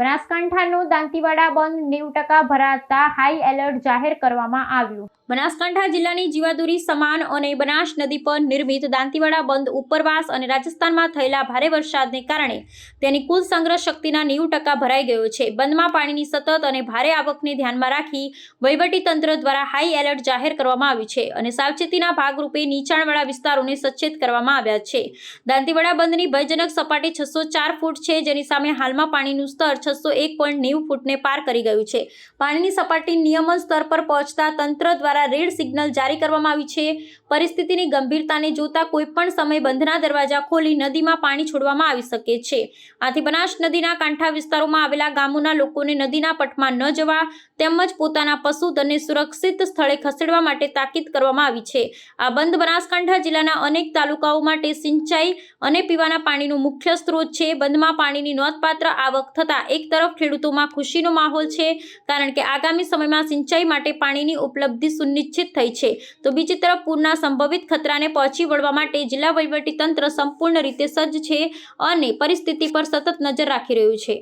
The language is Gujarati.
બનાસકાંઠાનું દાંતીવાડા બંધ નેવું ટકા ભરાતા હાઈ એલર્ટ જાહેર કરવામાં આવ્યું. બનાસકાંઠા જિલ્લાની જીવાદોરી સમાન અને બનાસ નદી પર નિર્મિત દાંતીવાડા બંધ ઉપરવાસ અને રાજસ્થાનમાં થયેલા ભારે વરસાદને કારણે તેની કુલ સંગ્રહ શક્તિના નેવું ટકા ભરાઈ ગયો છે. બંધમાં પાણીની સતત અને ભારે આવકને ધ્યાનમાં રાખી તંત્ર દ્વારા હાઈ એલર્ટ જાહેર કરવામાં આવ્યું છે અને સાવચેતીના ભાગરૂપે નીચાણવાળા વિસ્તારોને સચેત કરવામાં આવ્યા છે. દાંતીવાડા બંધની ભયજનક સપાટી છસો ચાર ફૂટ છે, જેની સામે હાલમાં પાણીનું સ્તર છસો એક પોઈન્ટ નેવું ફૂટને પાર કરી ગયું છે. પાણીની સપાટી નિયમન સ્તર પર પહોંચતા તંત્ર દ્વારા રેડ સિગ્નલ જારી કરવામાં આવી છે. પરિસ્થિતિની ગંભીરતાને જોતા કોઈપણ સમયે બંધના દરવાજા ખોલી નદીમાં પાણી છોડવામાં આવી શકે છે. આથી બનાસ નદીના કાંઠા વિસ્તારોમાં આવેલા ગામોના લોકોને નદીના પટમાં ન જવા તેમજ પોતાના પશુધનને સુરક્ષિત સ્થળે ખસેડવા માટે તાકીદ કરવામાં આવી છે. આ બંધ બનાસકાંઠા જિલ્લાના અનેક તાલુકાઓ માટે સિંચાઈ અને પીવાના પાણીનું મુખ્ય સ્ત્રોત છે. બંધમાં પાણીની નોંધપાત્ર આવક થતાં એક તરફ ખેડૂતોમાં ખુશીનો માહોલ છે, કારણ કે આગામી સમયમાં સિંચાઈ માટે પાણીની ઉપલબ્ધિ સુનિશ્ચિત થઈ છે. તો બીજી તરફ પૂરના સંભવિત ખતરાને પહોંચી વળવા માટે જિલ્લા તંત્ર સંપૂર્ણ રીતે સજ્જ છે અને પરિસ્થિતિ પર સતત નજર રાખી રહ્યું છે.